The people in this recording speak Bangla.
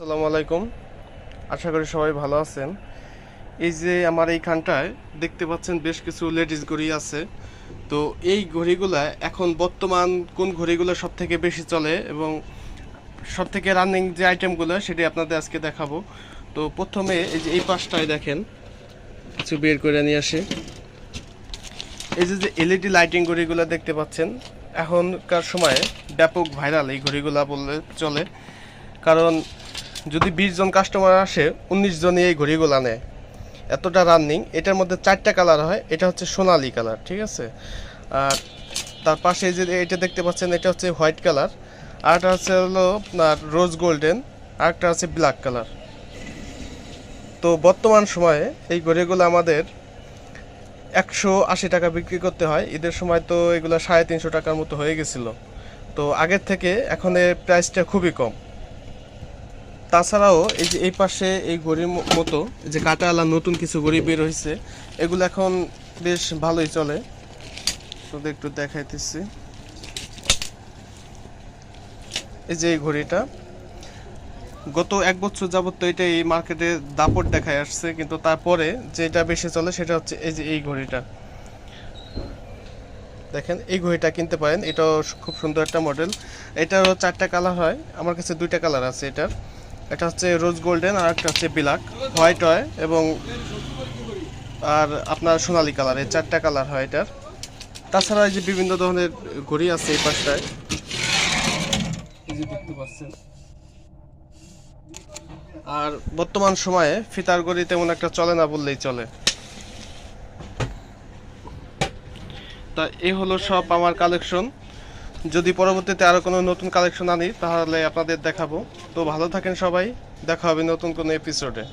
আসসালামু আলাইকুম। আশা করি সবাই ভালো আছেন। এই যে আমার এইখানটায় দেখতে পাচ্ছেন বেশ কিছু লেডিস ঘড়ি আছে। তো এই ঘড়িগুলা এখন বর্তমান কোন ঘড়িগুলো সব থেকে বেশি চলে এবং সব থেকে রানিং যে আইটেমগুলো সেটি আপনাদের আজকে দেখাবো। তো প্রথমে এই যে এই পাশটায় দেখেন, কিছু বের করে নিয়ে আসি। এই যে যে এলইডি লাইটিং ঘড়িগুলো দেখতে পাচ্ছেন, এখনকার সময়ে ব্যাপক ভাইরাল এই ঘড়িগুলা বললে চলে। কারণ যদি বিশ জন কাস্টমার আসে, উনিশ জনই এই ঘড়িগুলো নেয়। এতটা রানিং এটার মধ্যে চারটা কালার হয়, এটা হচ্ছে সোনালি কালার ঠিক আছে? আর তার পাশে যে এটা দেখতে পাচ্ছেন, এটা হচ্ছে হোয়াইট কালার আর একটা হচ্ছে হলো আপনার রোজ গোল্ডেন আর একটা হচ্ছে ব্ল্যাক কালার তো বর্তমান সময়ে এই ঘড়িগুলো আমাদের একশো আশি টাকা বিক্রি করতে হয়। ঈদের সময় তো এগুলো সাড়ে তিনশো টাকার মতো হয়ে গেছিল। তো আগের থেকে এখন এর প্রাইসটা খুবই কম। তাছাড়াও এই যে এই পাশে এই ঘড়ির মতো যে কাটাওয়ালা নতুন কিছু ঘড়ি বের হয়েছে এগুলো এখন বেশ ভালোই চলে। তোদের একটু দেখাইতেছি। এই যে এই ঘড়িটা। গত এক বছর যাবত তো এটা এই মার্কেটে দাপট দেখায় আসছে, কিন্তু তারপরে যেটা বেশি চলে সেটা হচ্ছে এই যে এই ঘড়িটা। দেখেন, এই ঘড়িটা কিনতে পারেন। এটাও খুব সুন্দর একটা মডেল। এটারও চারটা কালার হয়। আমার কাছে দুইটা কালার আছে এটার। এটা হচ্ছে রোজ গোল্ডেন, আর একটা হচ্ছে ব্ল্যাক হোয়াইট হয় এবং আর আপনার সোনালী কালার, এই চারটা কালার হয় এটার। তাছাড়া এই যে বিভিন্ন ধরনের ঘড়ি আছে এই পাশটায়। দেখতে পাচ্ছেন। আর বর্তমান সময়ে ফিতার ঘড়ি তেমন একটা চলে না বললেই চলে। তা এই হলো সব আমার কালেকশন। যদি পরবর্তীতে আরও কোনো নতুন কালেকশন আনি, তাহলে আপনাদের দেখাবো। তো ভালো থাকেন সবাই। দেখা হবে নতুন কোনো এপিসোডে